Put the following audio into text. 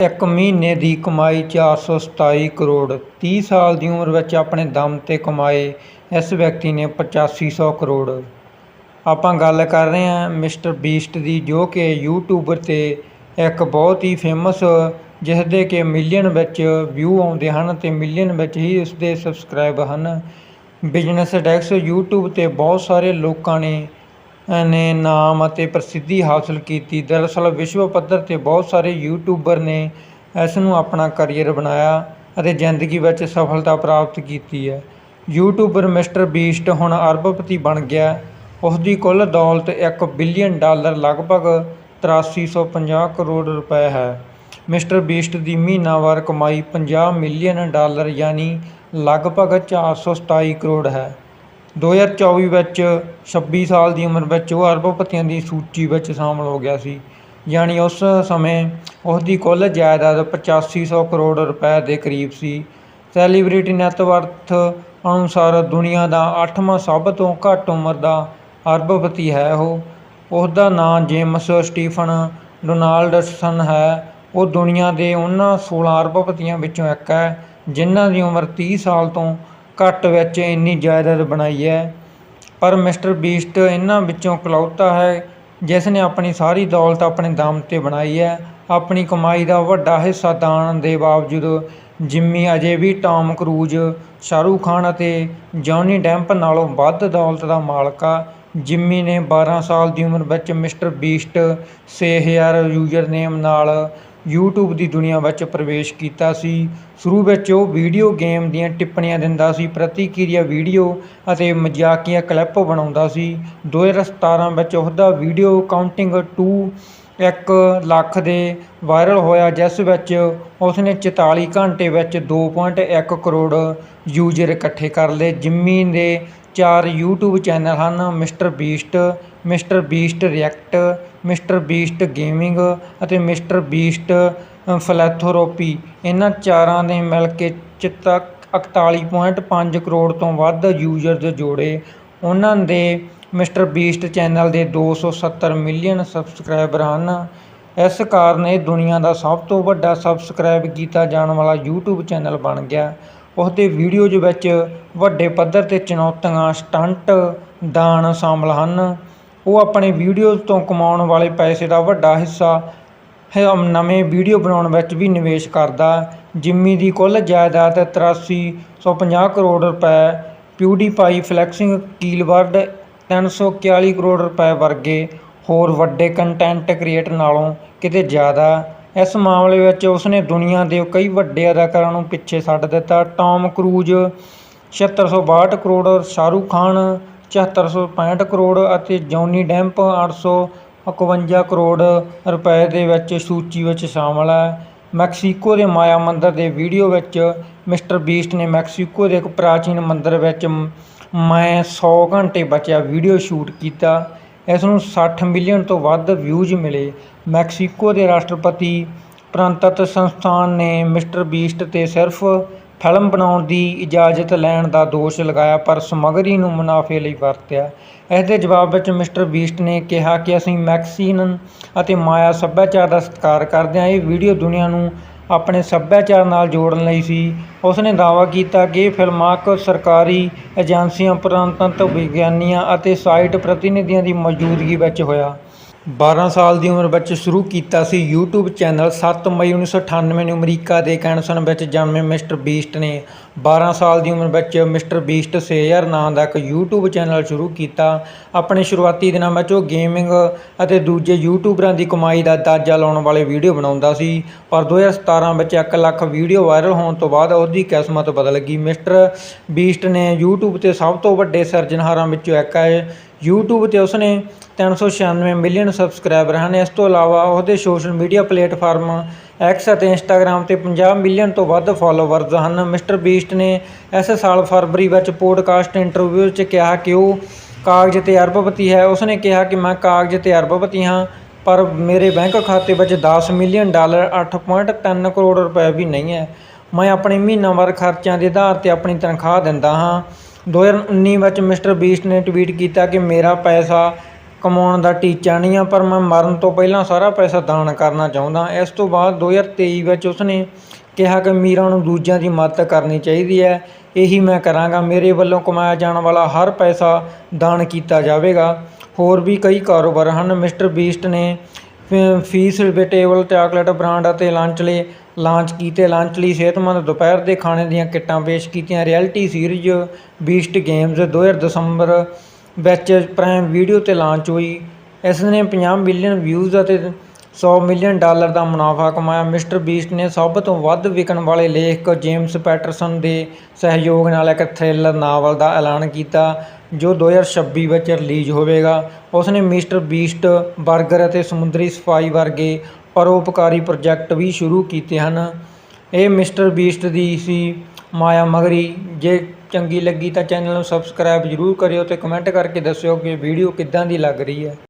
ਇੱਕ ਮਹੀਨੇ ਦੀ ਕਮਾਈ 427 ਕਰੋੜ, ਤੀਹ ਸਾਲ ਦੀ ਉਮਰ ਵਿੱਚ ਆਪਣੇ ਦਮ 'ਤੇ ਕਮਾਏ ਇਸ ਵਿਅਕਤੀ ਨੇ ਪਚਾਸੀ ਸੌ ਕਰੋੜ। ਆਪਾਂ ਗੱਲ ਕਰ ਰਹੇ ਹਾਂ ਮਿਸਟਰ ਬੀਸਟ ਦੀ, ਜੋ ਕਿ ਯੂਟਿਊਬਰ 'ਤੇ ਇੱਕ ਬਹੁਤ ਹੀ ਫੇਮਸ ਜਿਸ ਦੇ ਕਿ ਮਿਲੀਅਨ ਵਿੱਚ ਵਿਊ ਆਉਂਦੇ ਹਨ ਅਤੇ ਮਿਲੀਅਨ ਵਿੱਚ ਹੀ ਉਸ ਦੇ ਸਬਸਕ੍ਰਾਈਬ ਹਨ। ਬਿਜ਼ਨਸ ਡੈਕਸ ਯੂਟਿਊਬ 'ਤੇ ਬਹੁਤ ਸਾਰੇ ਲੋਕਾਂ ਨੇ ਨੇ ਨਾਮ ਅਤੇ ਪ੍ਰਸਿੱਧੀ ਹਾਸਲ ਕੀਤੀ। ਦਰਅਸਲ ਵਿਸ਼ਵ ਪੱਧਰ 'ਤੇ ਬਹੁਤ ਸਾਰੇ ਯੂਟਿਊਬਰ ਨੇ ਇਸ ਨੂੰ ਆਪਣਾ ਕਰੀਅਰ ਬਣਾਇਆ ਅਤੇ ਜ਼ਿੰਦਗੀ ਵਿੱਚ ਸਫਲਤਾ ਪ੍ਰਾਪਤ ਕੀਤੀ ਹੈ। ਯੂਟਿਊਬਰ ਮਿਸਟਰ ਬੀਸਟ ਹੁਣ ਅਰਬਪਤੀ ਬਣ ਗਿਆ। ਉਸ ਦੀ ਕੁੱਲ ਦੌਲਤ ਇੱਕ ਬਿਲੀਅਨ ਡਾਲਰ, ਲਗਭਗ 8350 ਕਰੋੜ ਰੁਪਏ ਹੈ। ਮਿਸਟਰ ਬੀਸਟ ਦੀ ਮਹੀਨਾਵਾਰ ਕਮਾਈ 50 ਮਿਲੀਅਨ ਡਾਲਰ, ਯਾਨੀ ਲਗਭਗ 427 ਕਰੋੜ ਹੈ। 2024 ਵਿੱਚ 26 ਸਾਲ ਦੀ ਉਮਰ ਵਿੱਚ ਉਹ ਅਰਬਪਤੀਆਂ ਦੀ ਸੂਚੀ ਵਿੱਚ ਸ਼ਾਮਲ ਹੋ ਗਿਆ ਸੀ। ਯਾਨੀ ਉਸ ਸਮੇਂ ਉਸ ਦੀ ਕੁੱਲ ਜਾਇਦਾਦ 8500 ਕਰੋੜ ਰੁਪਏ ਦੇ ਕਰੀਬ ਸੀ। ਸੈਲੀਬ੍ਰਿਟੀ ਨੈੱਟਵਰਥ ਅਨੁਸਾਰ ਦੁਨੀਆ ਦਾ 8ਵਾਂ ਸਭ ਤੋਂ ਘੱਟ ਉਮਰ ਦਾ ਅਰਬਪਤੀ ਹੈ ਉਹ। ਉਸ ਦਾ ਨਾਂ ਜੇਮਸ ਸਟੀਫਨ ਡੋਨਾਲਡਸਨ ਹੈ। ਉਹ ਦੁਨੀਆ ਦੇ ਉਹਨਾਂ 16 ਅਰਬਪਤੀਆਂ ਵਿੱਚੋਂ ਇੱਕ ਹੈ, ਜਿਨ੍ਹਾਂ ਦੀ ਉਮਰ 30 ਸਾਲ ਤੋਂ ਘੱਟ ਵਿੱਚ ਇੰਨੀ ਜਾਇਦਾਦ ਬਣਾਈ ਹੈ। ਪਰ ਮਿਸਟਰ ਬੀਸਟ ਇਹਨਾਂ ਵਿੱਚੋਂ ਇਕਲੌਤਾ ਹੈ, ਜਿਸ ਨੇ ਆਪਣੀ ਸਾਰੀ ਦੌਲਤ ਆਪਣੇ ਦਮ 'ਤੇ ਬਣਾਈ ਹੈ। ਆਪਣੀ ਕਮਾਈ ਦਾ ਵੱਡਾ ਹਿੱਸਾ ਦਾਨ ਦੇ ਬਾਵਜੂਦ ਜਿੰਮੀ ਅਜੇ ਵੀ ਟਾਮ ਕਰੂਜ਼, ਸ਼ਾਹਰੁਖ ਖਾਨ ਅਤੇ ਜੌਨੀ ਡੈਂਪ ਨਾਲੋਂ ਵੱਧ ਦੌਲਤ ਦਾ ਮਾਲਕ ਆ। ਜਿੰਮੀ ਨੇ 12 ਸਾਲ ਦੀ ਉਮਰ ਵਿੱਚ ਮਿਸਟਰ ਬੀਸਟ 6000 ਯੂਜ਼ਰਨੇਮ ਨਾਲ ਯੂਟਿਊਬ ਦੀ ਦੁਨੀਆ ਵਿੱਚ ਪ੍ਰਵੇਸ਼ ਕੀਤਾ ਸੀ। ਸ਼ੁਰੂ ਵਿੱਚ ਉਹ ਵੀਡੀਓ ਗੇਮ ਦੀਆਂ ਟਿੱਪਣੀਆਂ ਦਿੰਦਾ ਸੀ ਪ੍ਰਤੀਕਿਰਿਆ ਵੀਡੀਓ ਅਤੇ ਮਜ਼ਾਕੀਆ ਕਲਿੱਪ ਬਣਾਉਂਦਾ ਸੀ। 2017 ਵਿੱਚ ਉਸਦਾ ਵੀਡੀਓ ਕਾਊਂਟਿੰਗ 2 ਇੱਕ ਲੱਖ ਦੇ ਵਾਇਰਲ ਹੋਇਆ, ਜਿਸ ਵਿੱਚ ਉਸਨੇ 44 ਘੰਟੇ ਵਿੱਚ 2.1 ਕਰੋੜ ਯੂਜ਼ਰ ਇਕੱਠੇ ਕਰ ਲਏ। ਜਿੰਮੀ ਦੇ ਚਾਰ ਯੂਟਿਊਬ ਚੈਨਲ ਹਨ, mister Beast mister Beast react, mister Beast gaming ਅਤੇ ਮਿਸਟਰ ਬੀਸਟ ਫਲੈਥੋਰੋਪੀ। ਇਹਨਾਂ ਚਾਰਾਂ ਨੇ ਮਿਲ ਕੇ ਚਿੱਤਾ 41.5 ਕਰੋੜ ਤੋਂ ਵੱਧ ਯੂਜ਼ਰਜ਼ ਜੋੜੇ। ਉਹਨਾਂ ਦੇ ਮਿਸਟਰ ਬੀਸਟ ਚੈਨਲ ਦੇ 270 ਮਿਲੀਅਨ ਸਬਸਕ੍ਰਾਈਬਰ ਹਨ। ਇਸ ਕਾਰਨ ਇਹ ਦੁਨੀਆ ਦਾ ਸਭ ਤੋਂ ਵੱਡਾ ਸਬਸਕ੍ਰਾਈਬ ਕੀਤਾ ਜਾਣ ਵਾਲਾ YouTube ਚੈਨਲ ਬਣ ਗਿਆ। ਉਸ ਵੀਡੀਓਜ਼ ਵਿੱਚ ਵੱਡੇ ਪੱਧਰ 'ਤੇ ਚੁਣੌਤੀਆਂ, ਸਟੰਟ, ਦਾਨ ਸ਼ਾਮਲ ਹਨ। ਉਹ ਆਪਣੇ ਵੀਡੀਓਜ਼ ਤੋਂ ਕਮਾਉਣ ਵਾਲੇ ਪੈਸੇ ਦਾ ਵੱਡਾ ਹਿੱਸਾ ਹੈ। ਨਵੇਂ ਵੀਡੀਓ ਬਣਾਉਣ ਵਿੱਚ ਵੀ ਨਿਵੇਸ਼ ਕਰਦਾ ਜਿੰਮੀ ਦੀ ਕੁੱਲ ਜਾਇਦਾਦ 8350 ਕਰੋੜ ਰੁਪਏ ਪਿਊਡੀਪਾਈ ਫਲੈਕਸਿੰਗ ਕੀਲਵਰਡ 341 ਕਰੋੜ ਰੁਪਏ ਵਰਗੇ ਹੋਰ ਵੱਡੇ ਕੰਟੈਂਟ ਕ੍ਰੀਏਟ ਨਾਲੋਂ ਕਿਤੇ ਜ਼ਿਆਦਾ ਇਸ ਮਾਮਲੇ ਵਿੱਚ ਉਸਨੇ ਦੁਨੀਆ ਦੇ ਕਈ ਵੱਡੇ ਅਦਾਕਾਰਾਂ ਨੂੰ ਪਿੱਛੇ ਛੱਡ ਦਿੱਤਾ। ਟੌਮ ਕਰੂਜ਼ 7662 ਕਰੋੜ, ਸ਼ਾਹਰੁਖ ਖਾਨ 7465 ਕਰੋੜ ਅਤੇ ਜੌਨੀ ਡੈਂਪ 851 ਕਰੋੜ ਰੁਪਏ ਦੇ ਵਿੱਚ ਸੂਚੀ ਵਿੱਚ ਸ਼ਾਮਲ ਹੈ। ਮੈਕਸੀਕੋ ਦੇ ਮਾਇਆ ਮੰਦਰ ਦੇ ਵੀਡੀਓ ਵਿੱਚ ਮਿਸਟਰ ਬੀਸਟ ਨੇ ਮੈਕਸੀਕੋ ਦੇ ਇੱਕ ਪ੍ਰਾਚੀਨ ਮੰਦਰ ਵਿੱਚ ਮੈਂ 100 ਘੰਟੇ ਬਚਿਆ ਵੀਡੀਓ ਸ਼ੂਟ ਕੀਤਾ। ਇਸ ਨੂੰ 60 ਮਿਲੀਅਨ ਤੋਂ ਵੱਧ ਵਿਊਜ਼ ਮਿਲੇ। ਮੈਕਸੀਕੋ ਦੇ ਰਾਸ਼ਟਰਪਤੀ ਪ੍ਰੰਤਤ ਸੰਸਥਾਨ ਨੇ ਮਿਸਟਰ ਬੀਸਟ 'ਤੇ ਸਿਰਫ ਫਿਲਮ ਬਣਾਉਣ ਦੀ ਇਜਾਜ਼ਤ ਲੈਣ ਦਾ ਦੋਸ਼ ਲਗਾਇਆ, ਪਰ ਸਮੱਗਰੀ ਨੂੰ ਮੁਨਾਫੇ ਲਈ ਵਰਤਿਆ। ਇਸ ਦੇ ਜਵਾਬ ਵਿੱਚ ਮਿਸਟਰ ਬੀਸਟ ਨੇ ਕਿਹਾ ਕਿ ਅਸੀਂ ਮੈਕਸੀਨਨ ਅਤੇ ਮਾਇਆ ਸੱਭਿਆਚਾਰ ਦਾ ਸਤਿਕਾਰ ਕਰਦੇ ਹਾਂ। ਇਹ ਵੀਡੀਓ ਦੁਨੀਆ ਨੂੰ ਆਪਣੇ ਸੱਭਿਆਚਾਰ ਨਾਲ ਜੋੜਨ ਲਈ ਸੀ। ਉਸ ਨੇ ਦਾਅਵਾ ਕੀਤਾ ਕਿ ਇਹ ਫਿਲਮਾਕ ਸਰਕਾਰੀ ਏਜੰਸੀਆਂ, ਪੁਰਾਤਨਤਵ ਵਿਗਿਆਨੀਆਂ ਅਤੇ ਸਾਈਟ ਪ੍ਰਤੀਨਿਧੀਆਂ ਦੀ ਮੌਜੂਦਗੀ ਵਿੱਚ ਹੋਇਆ। 12 ਸਾਲ ਦੀ ਉਮਰ ਵਿੱਚ ਸ਼ੁਰੂ ਕੀਤਾ ਸੀ YouTube ਚੈਨਲ। 7 ਮਈ 1998 ਨੂੰ ਅਮਰੀਕਾ ਦੇ ਕੈਨਸਨ ਵਿੱਚ ਜਨਮੇ ਮਿਸਟਰ ਬੀਸਟ ਨੇ। 12 ਸਾਲ ਦੀ ਉਮਰ ਵਿੱਚ ਮਿਸਟਰ ਬੀਸਟ 6000 ਨਾਂ ਦਾ ਇੱਕ YouTube ਚੈਨਲ ਸ਼ੁਰੂ ਕੀਤਾ। ਆਪਣੇ ਸ਼ੁਰੂਆਤੀ ਦਿਨਾਂ ਵਿੱਚ ਉਹ ਗੇਮਿੰਗ ਅਤੇ ਦੂਜੇ ਯੂਟਿਊਬਰਾਂ ਦੀ ਕਮਾਈ ਦਾ ਅੰਦਾਜ਼ਾ ਲਾਉਣ ਵਾਲੇ ਵੀਡੀਓ ਬਣਾਉਂਦਾ ਸੀ। ਪਰ 2017 ਵਿੱਚ 1 ਲੱਖ ਵੀਡੀਓ ਵਾਇਰਲ ਹੋਣ ਤੋਂ ਬਾਅਦ ਉਹਦੀ ਕਿਸਮਤ ਬਦਲ ਗਈ। ਮਿਸਟਰ ਬੀਸਟ ਨੇ YouTube ਤੇ ਸਭ ਤੋਂ ਵੱਡੇ ਸਿਰਜਣਹਾਰਾਂ ਵਿੱਚੋਂ ਇੱਕ ਹੈ। YouTube ਤੇ ਉਸਨੇ 396 ਮਿਲੀਅਨ ਸਬਸਕ੍ਰਾਈਬਰ ਹਨ। ਇਸ ਤੋਂ ਇਲਾਵਾ ਉਹਦੇ ਸੋਸ਼ਲ ਮੀਡੀਆ ਪਲੇਟਫਾਰਮ ਐਕਸ ਅਤੇ ਇੰਸਟਾਗ੍ਰam ਤੇ 50 ਮਿਲੀਅਨ ਤੋਂ ਵੱਧ ਫਾਲੋਵਰਜ਼ ਹਨ। ਮਿਸਟਰ ਬੀਸਟ ਨੇ ਇਸ ਸਾਲ ਫਰਵਰੀ ਵਿੱਚ ਪੋਡਕਾਸਟ ਇੰਟਰਵਿਊ 'ਚ ਕਿਹਾ ਕਿ ਉਹ ਕਾਗਜ਼ ਤੇ ਅਰਬਪਤੀ ਹੈ। ਉਸਨੇ ਕਿਹਾ ਕਿ ਮੈਂ ਕਾਗਜ਼ ਤੇ ਅਰਬਪਤੀ ਹਾਂ, ਪਰ ਮੇਰੇ ਬੈਂਕ ਖਾਤੇ ਵਿੱਚ 10 ਮਿਲੀਅਨ ਡਾਲਰ 8.3 ਕਰੋੜ ਰੁਪਏ ਵੀ ਨਹੀਂ ਹੈ। ਮੈਂ ਆਪਣੇ ਮਹੀਨਾਵਾਰ ਖਰਚਿਆਂ ਦੇ ਆਧਾਰ ਤੇ ਆਪਣੀ ਤਨਖਾਹ ਦਿੰਦਾ ਹਾਂ। 2019 ਵਿੱਚ ਮਿਸਟਰ ਬੀਸਟ ਨੇ ਟਵੀਟ ਕੀਤਾ ਕਿ ਮੇਰਾ ਪੈਸਾ ਕਮਾਉਣ ਦਾ ਟੀਚਾ ਨਹੀਂ ਆ, ਪਰ ਮੈਂ ਮਰਨ ਤੋਂ ਪਹਿਲਾਂ ਸਾਰਾ ਪੈਸਾ ਦਾਨ ਕਰਨਾ ਚਾਹੁੰਦਾ। ਇਸ ਤੋਂ ਬਾਅਦ 2023 ਵਿੱਚ ਉਸਨੇ ਕਿਹਾ ਕਿ ਅਮੀਰਾਂ ਨੂੰ ਦੂਜਿਆਂ ਦੀ ਮਦਦ ਕਰਨੀ ਚਾਹੀਦੀ ਹੈ। ਇਹੀ ਮੈਂ ਕਰਾਂਗਾ। ਮੇਰੇ ਵੱਲੋਂ ਕਮਾਇਆ ਜਾਣ ਵਾਲਾ ਹਰ ਪੈਸਾ ਦਾਨ ਕੀਤਾ ਜਾਵੇਗਾ। ਹੋਰ ਵੀ ਕਈ ਕਾਰੋਬਾਰ ਹਨ। ਮਿਸਟਰ ਬੀਸਟ ਨੇ ਫੀਸ ਰਿਬੇਟੇਬਲ ਚਾਕਲੇਟ ਬ੍ਰਾਂਡ ਅਤੇ ਲੰਚ ਲਈ ਲਾਂਚ ਕੀਤੇ ਲੰਚ ਲਈ ਸਿਹਤਮੰਦ ਦੁਪਹਿਰ ਦੇ ਖਾਣੇ ਦੀਆਂ ਕਿੱਟਾਂ ਪੇਸ਼ ਕੀਤੀਆਂ। ਰਿਐਲਿਟੀ ਸੀਰੀਜ਼ ਬੀਸਟ ਗੇਮਜ਼ 2000 ਦਸੰਬਰ ਵਿੱਚ ਪ੍ਰਾਈਮ ਵੀਡੀਓ ਤੇ ਲਾਂਚ ਹੋਈ। ਇਸ ਨੇ 50 ਮਿਲੀਅਨ ਵਿਊਜ਼ ਅਤੇ 100 ਮਿਲੀਅਨ ਡਾਲਰ ਦਾ ਮੁਨਾਫਾ ਕਮਾਇਆ। ਮਿਸਟਰ ਬੀਸਟ ਨੇ ਸਭ ਤੋਂ ਵੱਧ ਵਿਕਣ ਵਾਲੇ ਲੇਖਕ ਜੇਮਸ ਪੈਟਰਸਨ ਦੇ ਸਹਿਯੋਗ ਨਾਲ ਇੱਕ ਥ੍ਰਿਲਰ ਨਾਵਲ ਦਾ ਐਲਾਨ ਕੀਤਾ, ਜੋ 2026 ਵਿੱਚ ਰਿਲੀਜ਼ ਹੋਵੇਗਾ। ਉਸ ਨੇ ਮਿਸਟਰ ਬੀਸਟ 버ਗਰ ਅਤੇ ਸਮੁੰਦਰੀ ਸਫ਼ਾਈ ਵਰਗੇ ਪਰਉਪਕਾਰੀ ਪ੍ਰੋਜੈਕਟ ਵੀ ਸ਼ੁਰੂ ਕੀਤੇ ਹਨ। ਇਹ ਮਿਸਟਰ ਬੀਸਟ ਦੀ ਸੀ ਮਾਇਆ ਮਗਰੀ। ਜੇ ਚੰਗੀ ਲੱਗੀ ਤਾਂ ਚੈਨਲ ਨੂੰ ਸਬਸਕ੍ਰਾਈਬ ਜ਼ਰੂਰ ਕਰਿਓ ਤੇ ਕਮੈਂਟ ਕਰਕੇ ਦੱਸਿਓ ਕਿ ਵੀਡੀਓ ਕਿੱਦਾਂ ਦੀ ਲੱਗ ਰਹੀ ਹੈ।